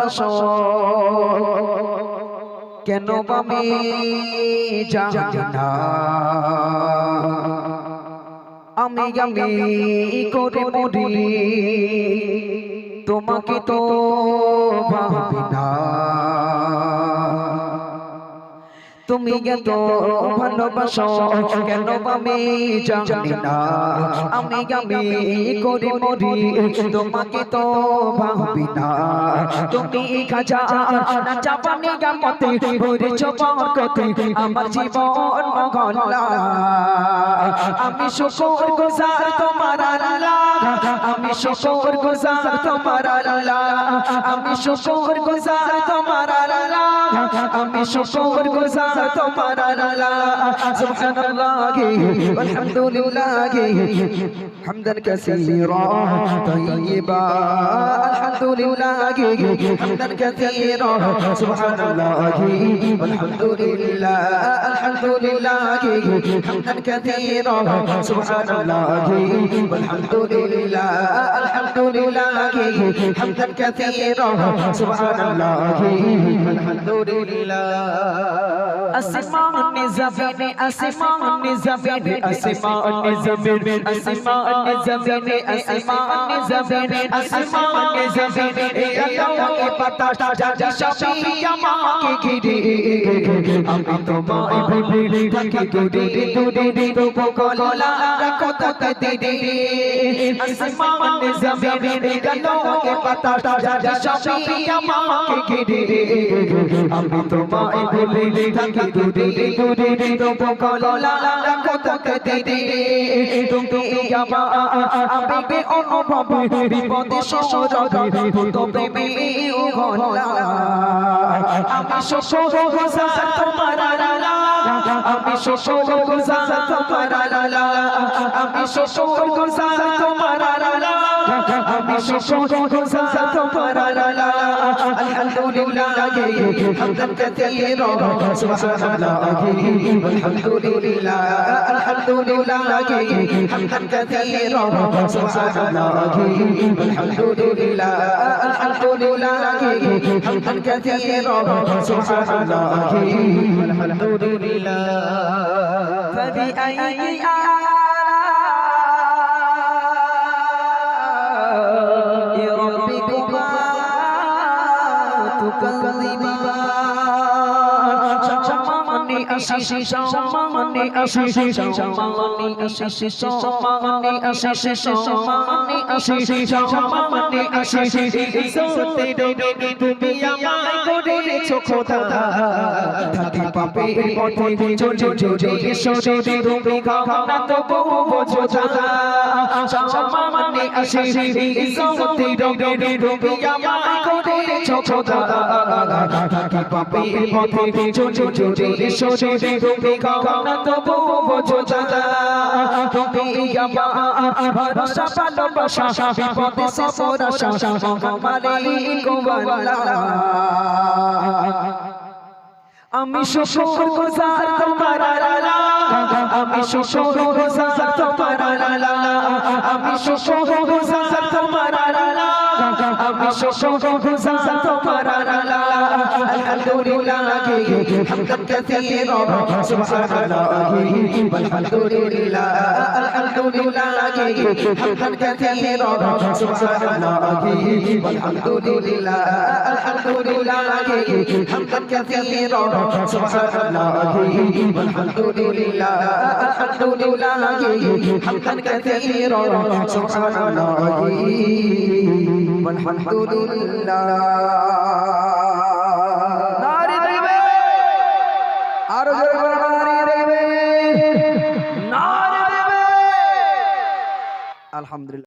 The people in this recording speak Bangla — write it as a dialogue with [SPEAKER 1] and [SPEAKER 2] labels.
[SPEAKER 1] ভালোবাসো। কেন আমি জানি না। আমি আমি করে মরি। তোমাকে তো ভাবি না। তুমি এত ভালোবাসো কেন আমি জানি না? আমি আমি করে মরি তোমাকে তো ভাবি না। তুমি খাজা না চাপানি গামতে ভরে চপকতে আমার জীবন মগলা আমি শুকর গুজার তোমার আল্লাহ। আমি শুকর গুজার তোমার আল্লাহ। আমি শুকর গুজার তোমার আল্লাহ। আমি শুকর গুজার তোমার আল্লাহ। সুবহানাল্লাহ আলহামদুলিল্লাহ হামদান কাসীরা তাইয়্যিবা। আলহামদুলিল্লাহ হামদান কাসীরা। সুবহানাল্লাহ আলহামদুলিল্লাহ আলহামদুলিল্লাহ হামদান কাসীরা। সুবহানাল্লাহ আলহামদুলিল্লাহ لله حمدا كثيرا سبحان الله والحمد لله الحمد لله حمدا كثيرا سبحان الله والحمد لله আসমান জমিনে আসমান জমিনে আসমান জমিনে আসমান জমিনে আসমান জমিনে আসমান জমিনে আল্লাহ কে পাতা জানি সবই আমাকে ঘিরে আমি তোমায় ভুলে থাকি দূরে দূরে তবু গলা রাখো তাতে দিরে আসমান জমিনে আল্লাহ কে পাতা জানি সবই আমাকে ঘিরে আমি তোমায় ভুলে থাকি দূরে দূরে তবু গলা তাতে দিরে তুমি আমার আবেগে অনুভব বিপদে সরবে তো প্রেমে ও গলা আমি শোষ গোসার তোমার আলা আমি শোষ গোসার তোমার আলা আমি শোষ গোসার তোমার আলা حمدا كثيرا سبحان الله والحمد لله الحمد لله حمدا كثيرا سبحان الله والحمد لله الحمد لله حمدا كثيرا سبحان الله والحمد لله فبأي آلاء আসি সম্মানে আসি সম্মানে আসি করেছ খোদা থাকি পাপের পথে চলে চলে সরে তুমি খাও না বোঝো দাদা তুমি আমার ভরসা ভালোবাসা বিপদে সফর আশা মালিক আমি শুকর গুজার তোমার আলা আমি শুকর গুজার তোমার আলা আমি শুকর لله الحمد لله حمدا كثيرا سبحان الله আরও আলহামদুলিল্লাহ।